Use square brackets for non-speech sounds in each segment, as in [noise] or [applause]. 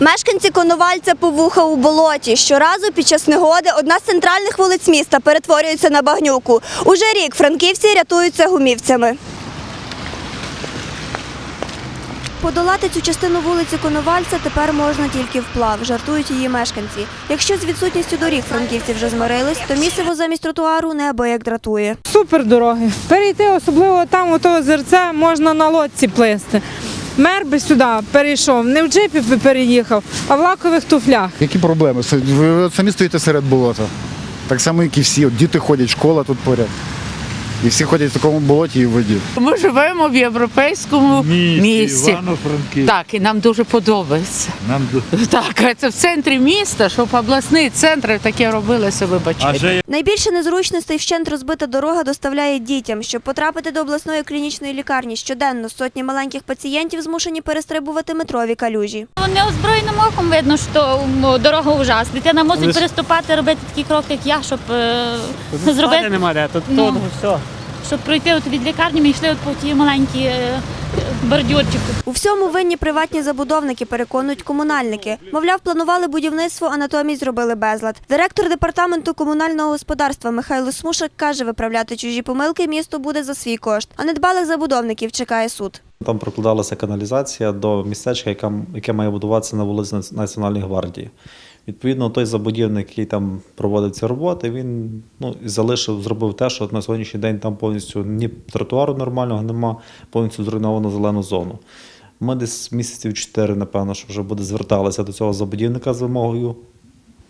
Мешканці Коновальця по вуха у болоті. Щоразу під час негоди одна з центральних вулиць міста перетворюється на багнюку. Уже рік франківці рятуються гумівцями. Подолати цю частину вулиці Коновальця тепер можна тільки вплав, жартують її мешканці. Якщо з відсутністю доріг франківці вже змирились, то місиво замість тротуару неабияк дратує. Супер дороги. Перейти, особливо там, у того озерця, можна на лодці плисти. Мер би сюди перейшов, не в джипі би переїхав, а в лакових туфлях. Які проблеми? Ви самі стоїте серед болота. Так само, як і всі. Діти ходять, школа тут поряд. І всі ходять в такому болоті і в воді. Ми живемо в європейському місті. Івано-Франківськ. Так, і нам дуже подобається. Нам до- [laughs] Так, це в центрі міста, щоб обласний центр таке робилося, А вибачайте. же Найбільше незручностей вщент розбита дорога доставляє дітям. Щоб потрапити до обласної клінічної лікарні щоденно сотні маленьких пацієнтів змушені перестрибувати метрові калюжі. Неозброєним оком видно, що м, дорога ужасна. Дитина мусить переступати, робити такі кроки, як я, щоб е, зробити, Нема де, тут Ну. тут все. Щоб пройти от від лікарні, ми йшли от по ті маленькі е, бордюрчики. У всьому винні приватні забудовники, переконують комунальники. Мовляв, планували будівництво, а натомість зробили безлад. Директор департаменту комунального господарства Михайло Смушак каже, виправляти чужі помилки місто буде за свій кошт. А недбалих забудовників чекає суд. Там прокладалася каналізація до містечка, яка, яке має будуватися на вулиці Нац- Національної гвардії. Відповідно, той забудівник, який там проводив ці роботи, він ну, залишив, зробив те, що на сьогоднішній день там повністю ні тротуару нормального нема, повністю зруйновано зелену зону. Ми десь місяців чотири, напевно, що вже буде зверталися до цього забудівника з вимогою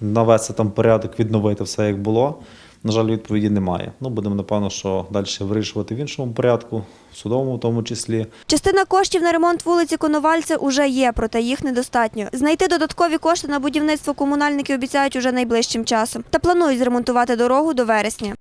навести там порядок, відновити все як було. На жаль, відповіді немає. Ну, будемо, напевно, що далі вирішувати в іншому порядку, в судовому в тому числі. Частина коштів на ремонт вулиці Коновальця уже є, проте їх недостатньо. Знайти додаткові кошти на будівництво комунальники обіцяють уже найближчим часом та планують зремонтувати дорогу до вересня.